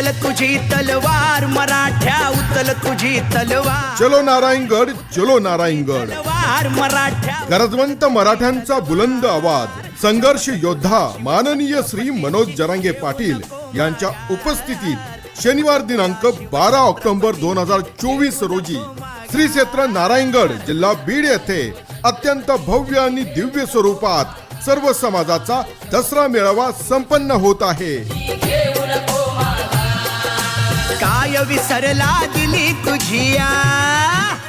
उचल तुझी तलवार मराठ्या उचल तुझी तलवार. चलो नारायणगड चलो नारायणगड. तलवार मराठ्या गरजवंत मराठ्यांचा बुलंद आवाज. संघर्ष योद्धा माननीय श्री मनोज जरांगे पाटील यांच्या उपस्थितीत शनिवार दिनांक बारा ऑक्टोबर दोन हजार चोवीस रोजी श्री क्षेत्र नारायणगड जिल्हा बीड येथे अत्यंत भव्य आणि दिव्य स्वरूपात सर्व समाजाचा दसरा मेळावा संपन्न होत आहे. काय विसरला दिली तुझिया?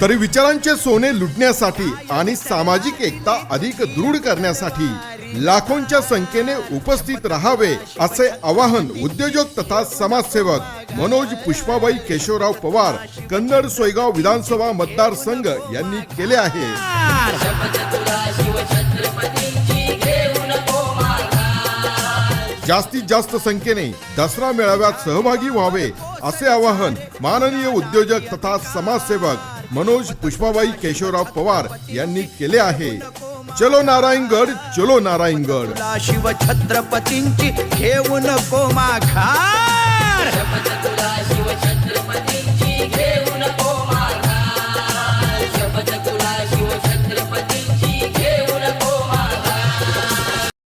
तरी विचारांचे सोने लुटण्यासाठी आणि सामाजिक एकता अधिक दृढ करण्यासाठी लाखोंच्या संख्येने उपस्थित राहावे असे आवाहन उद्योजक तथा समाजसेवक मनोज पुष्पाबाई केशवराव पवार कन्नड सोयगाव विधानसभा मतदारसंघ यांनी केले आहे. जास्तीत जास्त संख्येने दसरा मेळाव्यात सहभागी व्हावे असे आवाहन माननीय उद्योजक तथा समाजसेवक मनोज पुष्पाबाई केशवराव पवार यांनी केले आहे. चलो नारायणगड चलो नारायणगड. शिव छत्रपतींची घेऊ नको माघार.